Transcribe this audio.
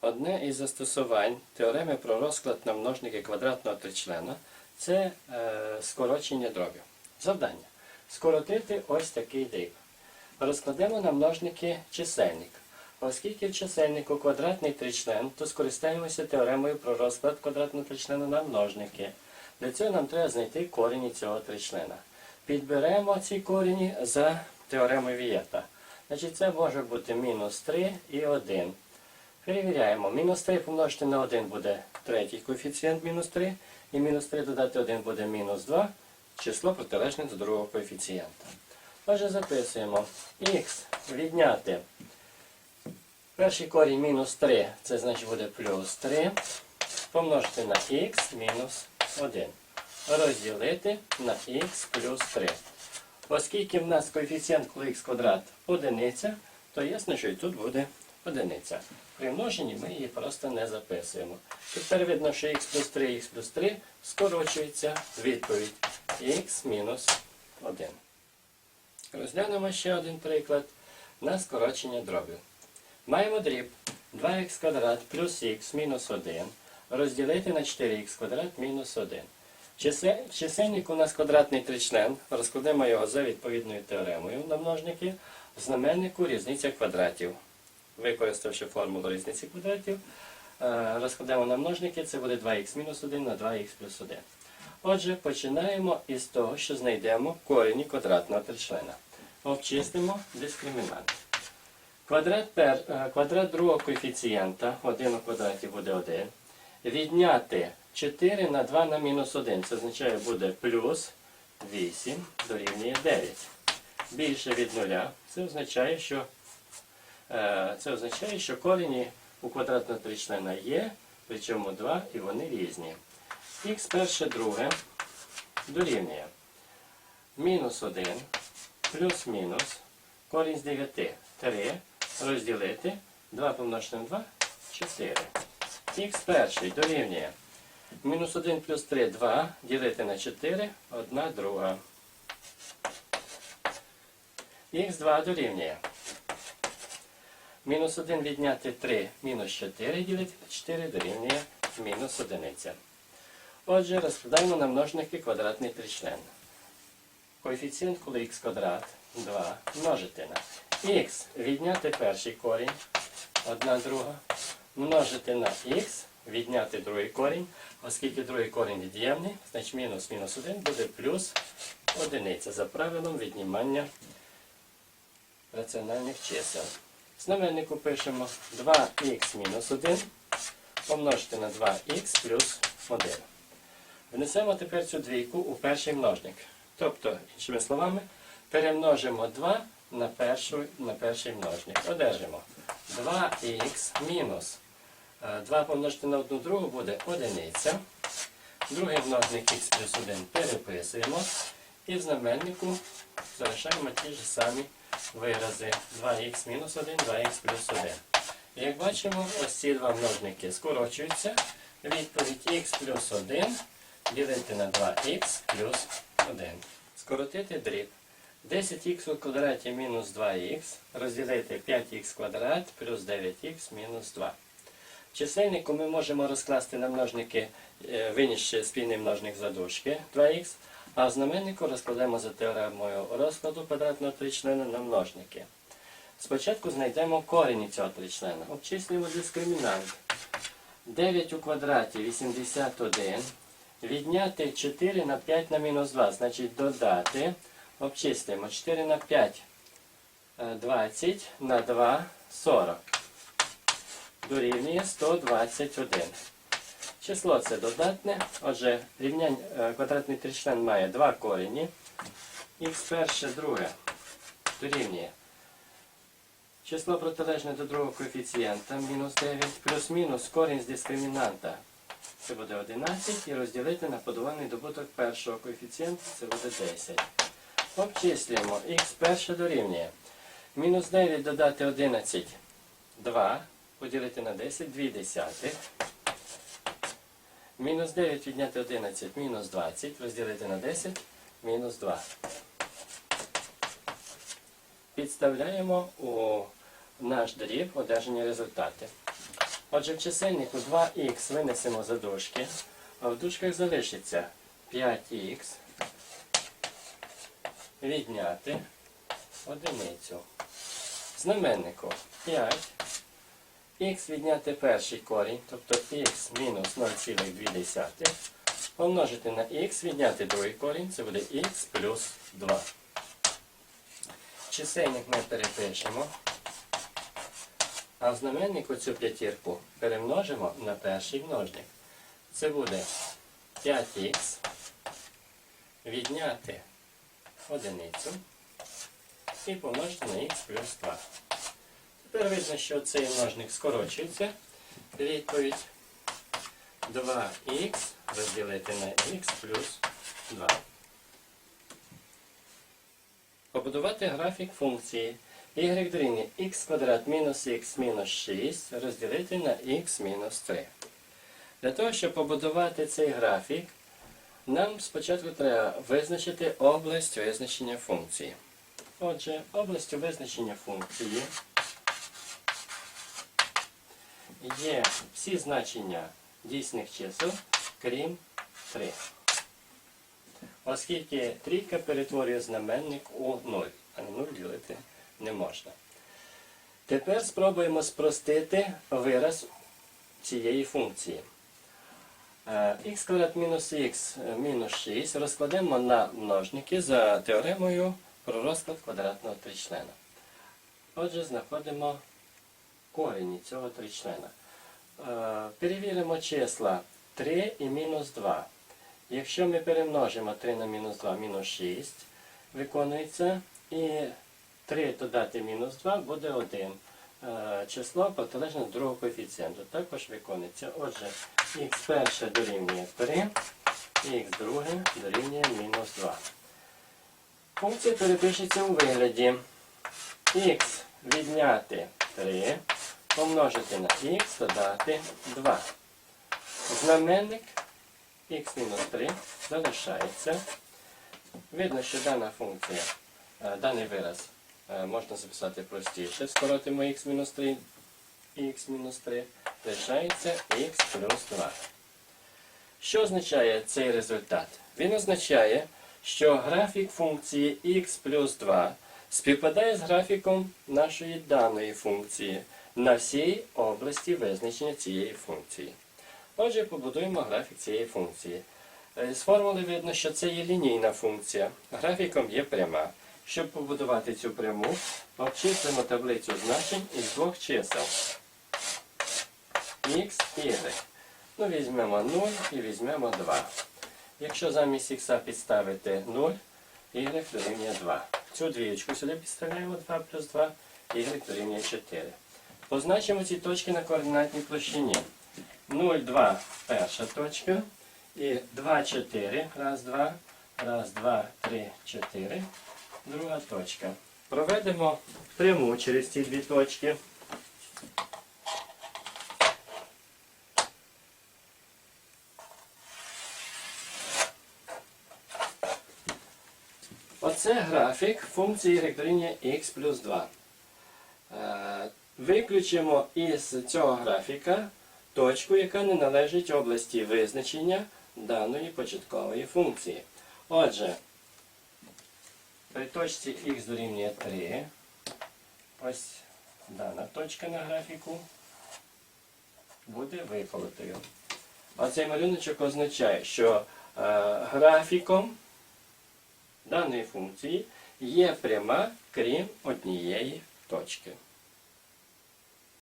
Одне із застосувань теореми про розклад на множники квадратного тричлена це е, скорочення дробів. Завдання. Скоротити ось такий дріб. Розкладемо на множники чисельник. Оскільки в чисельнику квадратний тричлен, то скористаємося теоремою про розклад квадратного тричлена на множники. Для цього нам треба знайти корені цього тричлена. Підберемо ці корені за теоремою Вієта. Значить, це може бути мінус 3 і 1. Перевіряємо. Мінус 3 помножити на 1 буде третій коефіцієнт мінус 3. І мінус 3 додати 1 буде мінус 2. Число протилежне до другого коефіцієнта. Отже, записуємо. Х відняти. Перший корінь мінус 3, це значить буде плюс 3. Помножити на х мінус 1. Розділити на х плюс 3. Оскільки в нас коефіцієнт коли х квадрат одиниця, то ясно, що і тут буде одиниця. При множенні ми її просто не записуємо. Тепер видно, що х плюс 3, х плюс 3 скорочується відповідь х мінус 1. Розглянемо ще один приклад на скорочення дробів. Маємо дріб 2х квадрат плюс х мінус 1 розділити на 4х квадрат мінус 1. Чисе- Чисельник у нас квадратний тричлен, розкладемо його за відповідною теоремою на множники, в знаменнику різниця квадратів. Використавши формулу різниці квадратів, е, розкладемо на множники, це буде 2х-1 на 2х плюс 1. Отже, починаємо із того, що знайдемо корені квадратного тричлена. Обчислимо дискримінант. Квадрат, пер, е, квадрат другого коефіцієнта, 1 у квадраті буде 1. Відняти 4 на 2 на мінус 1. Це означає буде плюс 8 дорівнює 9. Більше від нуля. Це означає, що, це означає, що корені у квадратного тричлена є, причому 2 і вони різні. Х перше друге дорівнює мінус 1 плюс мінус корінь з 9 3 розділити 2 помножити на 2 4. Х перший дорівнює мінус 1 плюс 3 2 ділити на 4 1 друга. Х2 дорівнює мінус 1 відняти 3 мінус 4 ділити на 4 дорівнює мінус 1. Отже, розкладаємо на множники квадратний тричлен. Коефіцієнт, коли х квадрат 2 множити на х відняти перший корінь, 1 друга, множити на х, відняти другий корінь, оскільки другий корінь від'ємний, значить мінус мінус 1 буде плюс одиниця за правилом віднімання раціональних чисел. Знаменнику пишемо 2х мінус 1 помножити на 2х плюс 1. Внесемо тепер цю двійку у перший множник. Тобто, іншими словами, перемножимо 2 на, першу, на перший множник. Одержимо 2х мінус е, 2 помножити на одну другу буде одиниця. Другий множник х плюс 1 переписуємо. І в знаменнику залишаємо ті ж самі вирази 2х мінус 1, 2х плюс 1. Як бачимо, ось ці два множники скорочуються. Відповідь х плюс 1 ділити на 2х плюс 1. Скоротити дріб. 10х у квадраті мінус 2х розділити 5х квадрат плюс 9х мінус 2. В чисельнику ми можемо розкласти на множники, е, винісши спільний множник задушки 2х, а в знаменнику розкладемо за теоремою розкладу квадратного тричлена на множники. Спочатку знайдемо корені цього тричлена. Обчислюємо дискримінант. 9 у квадраті 81. Відняти 4 на 5 на мінус 2. Значить додати. Обчислюємо 4 на 5 е, 20 на 2 40. Дорівнює 121. Число це додатне. Отже, рівнянь е, квадратний тричлен має два корені. Х перше, друге дорівнює. Число протилежне до другого коефіцієнта мінус 9 плюс-мінус корінь з дискримінанта. Це буде 11 і розділити на подоланий добуток першого коефіцієнта це буде 10. Обчислюємо х перше дорівнює. Мінус 9 додати 11 2 поділити на 10 2 десятих. Мінус 9 відняти 11 мінус 20 розділити на 10 мінус 2. Підставляємо у наш дріб одержані результати. Отже, в чисельнику 2х винесемо за дужки, а в дужках залишиться 5х відняти одиницю. Знаменнику 5. Х відняти перший корінь, тобто х мінус 0,2 помножити на х відняти другий корінь, це буде х плюс 2. Чисельник ми перепишемо. А в знаменнику цю п'ятірку перемножимо на перший множник. Це буде 5х відняти одиницю і помножити на х плюс 2. Тепер видно, що цей множник скорочується. Відповідь 2х розділити на х плюс 2. Побудувати графік функції y дорівнює x квадрат мінус х мінус 6 розділити на х мінус 3. Для того, щоб побудувати цей графік, нам спочатку треба визначити область визначення функції. Отже, областю визначення функції є всі значення дійсних чисел, крім 3. Оскільки трійка перетворює знаменник у 0, а на 0 ділити не можна. Тепер спробуємо спростити вираз цієї функції. Е, х квадрат мінус х мінус 6 розкладемо на множники за теоремою про розклад квадратного тричлена. Отже, знаходимо корені цього тричлена. Е, Перевіримо числа 3 і мінус 2. Якщо ми перемножимо 3 на мінус 2, мінус 6 виконується. І 3 додати мінус 2 буде 1. Е, Число протилежне другого коефіцієнту. Також виконується. Отже, х перше дорівнює 3, х друге дорівнює мінус 2. Функція перепишеться у вигляді х відняти 3, помножити на х додати 2. Знаменник х-3 залишається. Видно, що дана функція, е, даний вираз е, можна записати простіше. Скоротимо х-3 і х-3. Лишається х плюс 2. Що означає цей результат? Він означає, що графік функції х плюс 2 співпадає з графіком нашої даної функції на всій області визначення цієї функції. Отже, побудуємо графік цієї функції. Е, З формули видно, що це є лінійна функція. Графіком є пряма. Щоб побудувати цю пряму, обчислимо таблицю значень із двох чисел x і y. Ну, візьмемо 0 і візьмемо 2. Якщо замість х підставити 0, y дорівнює 2. Цю двієчку сюди підставляємо 2 плюс 2, y дорівнює 4. Позначимо ці точки на координатній площині. 0, 2 перша точка. І 2, 4. Раз, два. Раз, два, три, чотири. Друга точка. Проведемо пряму через ці дві точки. Оце графік функції дорівнює x плюс 2. Виключимо із цього графіка точку, яка не належить області визначення даної початкової функції. Отже, при точці х дорівнює 3, ось дана точка на графіку буде виколотою. Оцей малюночок означає, що е, графіком даної функції є пряма, крім однієї точки.